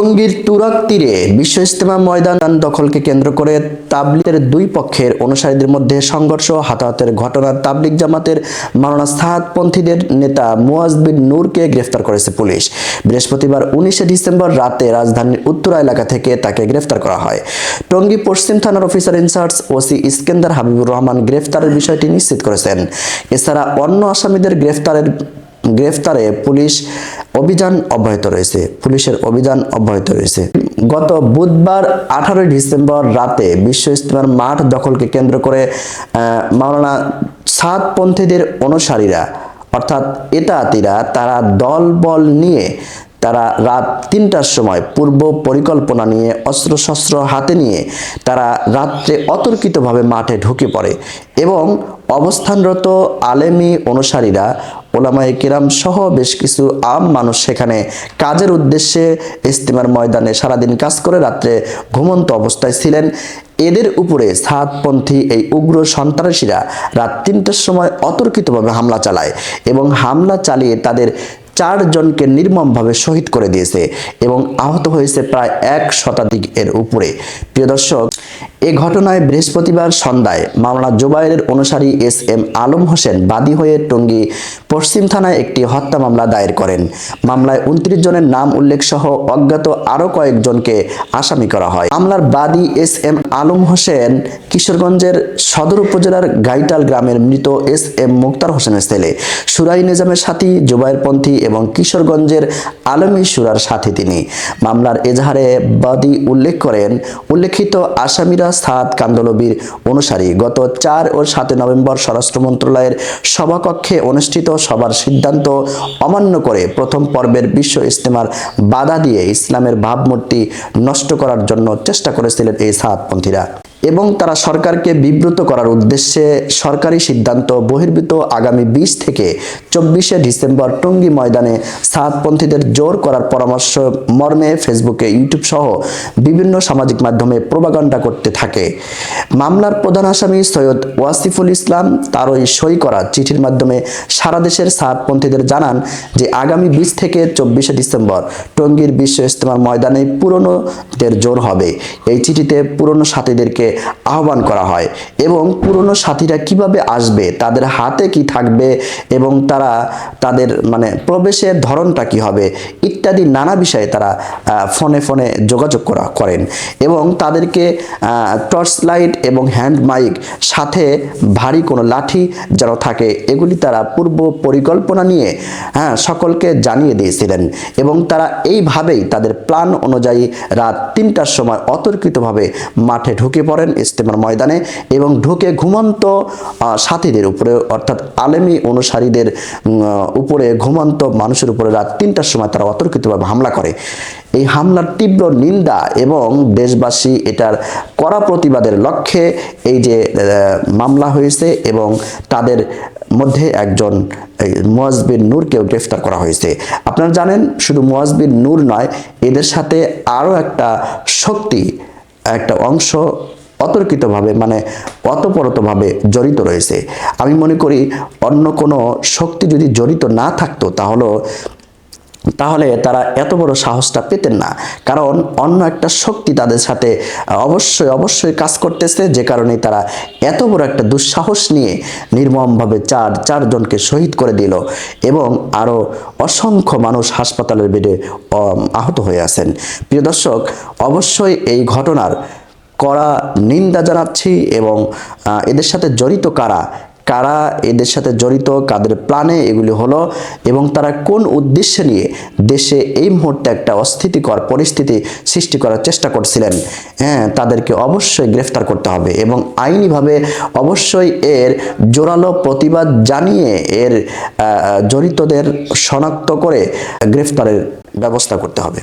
টঙ্গীর তুরাক তীরে বিশ্ব ইস্তেমা ময়দান দখলকে কেন্দ্র করে তাবলিগের দুই পক্ষের অনুসারীদের মধ্যে সংঘর্ষ, হাতাহাতের ঘটনার তাবলিগ জামাতের মাওলানা সাহাদপন্থীদের নেতা মুয়াজ বিন নূরকে গ্রেফতার করেছে পুলিশ। বৃহস্পতিবার উনিশে ডিসেম্বর রাতে রাজধানীর উত্তরা এলাকা থেকে তাকে গ্রেফতার করা হয়। টঙ্গী পশ্চিম থানার officer in-charge OC Iskander Habibur Rahman গ্রেফতারের বিষয়টি নিশ্চিত করেছেন। এছাড়া অন্য আসামিদের গ্রেফতারের গ্রেফতারে পুলিশ অভিযান অব্যাহত রয়েছে। পুলিশের অভিযান অব্যাহত রয়েছে। গত বুধবার আঠারোই ডিসেম্বর রাতে বিশ্ব ইস্তেমার মাঠ দখলকে কেন্দ্র করে মাওলানা সাতপন্থীদের অনুসারীরা, অর্থাৎ এতাতিরা, তারা দল বল নিয়ে, তারা রাত তিনটার সময় পূর্ব পরিকল্পনা নিয়ে, অস্ত্রশস্ত্র হাতে নিয়ে, তারা রাত্রে অতর্কিতভাবে মাঠে ঢুকে পড়ে এবং অবস্থানরত আলেমি অনুসারীরা ওলামায়ে কিরাম সহ বেশ কিছু আম মানুষ সেখানে কাজের উদ্দেশ্যে ইস্তিমার ময়দানে সারাদিন কাজ করে রাত্রে ঘুমন্ত অবস্থায় ছিলেন। এদের উপরে সাতপন্থী এই উগ্র সন্ত্রাসীরা রাত তিনটার সময় অতর্কিতভাবে হামলা চালায় এবং হামলা চালিয়ে তাদের চারজনকে নির্মমভাবে শহীদ করে দিয়েছে এবং আহত হয়েছে প্রায় এক শতাধিক এর উপরে। প্রিয় দর্শক, এ ঘটনায় বৃহস্পতিবার সন্ধ্যায় মাওলানা জুবাইরের অনুসারী এস এম আলম হোসেন বাদী হয়ে টঙ্গী পশ্চিম থানায় একটি হত্যা মামলা দায়ের করেন। মামলায় উনত্রিশ জনের নাম উল্লেখ সহ অজ্ঞাত আরও কয়েকজনকে আসামি করা হয়। মামলার বাদী এস এম আলম হোসেন কিশোরগঞ্জের সদর উপজেলার গাইটাল গ্রামের মৃত এস এম মুক্তার হোসেনের ছেলে। সুরাই নিজামের সাথী, জুবাইরপন্থী এবং কিশোরগঞ্জের আলমী সুরার সাথে তিনি। মামলার এজাহারে বাদী উল্লেখ করেন, উল্লেখিত আসামিরা সাদ কান্দলবির অনুসারী। গত চার ও সাতই নভেম্বর স্বরাষ্ট্র মন্ত্রণালয়ের সভাকক্ষে অনুষ্ঠিত সবার সিদ্ধান্ত অমান্য করে প্রথম পর্বের বিশ্ব ইস্তেমার বাধা দিয়ে ইসলামের ভাবমূর্তি নষ্ট করার জন্য চেষ্টা করেছিলেন এই সাতপন্থীরা এবং তারা সরকারকে বিব্রত করার উদ্দেশ্যে সরকারি সিদ্ধান্ত বহির্ভূত আগামী বিশ থেকে চব্বিশে ডিসেম্বর টঙ্গী ময়দানে সাতপন্থীদের জোর করার পরামর্শ মর্মে ফেসবুকে, ইউটিউব সহ বিভিন্ন সামাজিক মাধ্যমে প্রোপাগান্ডা করতে থাকে। মামলার প্রধান আসামি সৈয়দ ওয়াসিফুল ইসলাম তারই সই করা চিঠির মাধ্যমে সারা দেশের সাতপন্থীদের জানান যে আগামী বিশ থেকে চব্বিশে ডিসেম্বর টঙ্গীর বিশ্ব ইস্তেমার ময়দানে পুরনোদের জোর হবে। এই চিঠিতে পুরনো সাথীদেরকে আহ্বান করা হয় এবং পুরনো সাথীরা কীভাবে আসবে, তাদের হাতে কি থাকবে এবং তারা তাদের মানে প্রবেশের ধরনটা কি হবে ইত্যাদি নানা বিষয়ে তারা ফোনে ফোনে যোগাযোগ করা করেন এবং তাদেরকে টর্চ লাইট এবং হ্যান্ড মাইক সাথে ভারী কোনো লাঠি যেন থাকে, এগুলি তারা পূর্ব পরিকল্পনা নিয়ে হ্যাঁ সকলকে জানিয়ে দিয়েছিলেন এবং তারা এইভাবেই তাদের প্ল্যান অনুযায়ী রাত তিনটার সময় অতর্কিতভাবে মাঠে ঢুকে পড়েন ইস্তেমার ময়দানে এবং ঢুকে ঘুমন্ত সাথীদের উপরে, অর্থাৎ আলেমী অনুসারীদের উপরে ঘুমন্ত মানুষের উপরে রাত তিনটার সময় তারা অতর্কিতভাবে হামলা করে। এই হামলার তীব্র নিন্দা এবং দেশবাসী এটার কড়া প্রতিবাদের লক্ষ্যে এই যে মামলা হয়েছে এবং তাদের মধ্যে একজন মুয়াজবিন নূরকেও গ্রেফতার করা হয়েছে। আপনারা জানেন, শুধু মোয়াজবিন নূর নয়, এদের সাথে আরও একটা শক্তি, একটা অংশ অতর্কিতভাবে মানে অতপরতভাবে জড়িত রয়েছে। আমি মনে করি অন্য কোনো শক্তি যদি জড়িত না থাকতো তাহলে তাহলে তারা এত বড় সাহসটা পেতেন না। কারণ অন্য একটা শক্তি তাদের সাথে অবশ্যই অবশ্যই কাজ করতেছে, যে কারণে তারা এত বড় একটা দুঃসাহস নিয়ে নির্মমভাবে চার, চারজনকে শহীদ করে দিল এবং আরও অসংখ্য মানুষ হাসপাতালের বেডে আহত হয়ে আছেন। প্রিয় দর্শক, অবশ্যই এই ঘটনার কড়া নিন্দা জানাচ্ছি এবং এদের সাথে জড়িত কারা? কারা এদের সাথে জড়িত? কাদের প্ল্যানে এগুলি হলো, এবং তারা কোন উদ্দেশ্যে নিয়ে দেশে এই মুহূর্তে একটা অস্থিতিকর পরিস্থিতি সৃষ্টি করার চেষ্টা করছিলেন? হ্যাঁ তাদেরকে অবশ্যই গ্রেফতার করতে হবে এবং আইনিভাবে অবশ্যই এর জোরালো প্রতিবাদ জানিয়ে এর জড়িতদের শনাক্ত করে গ্রেফতারের ব্যবস্থা করতে হবে।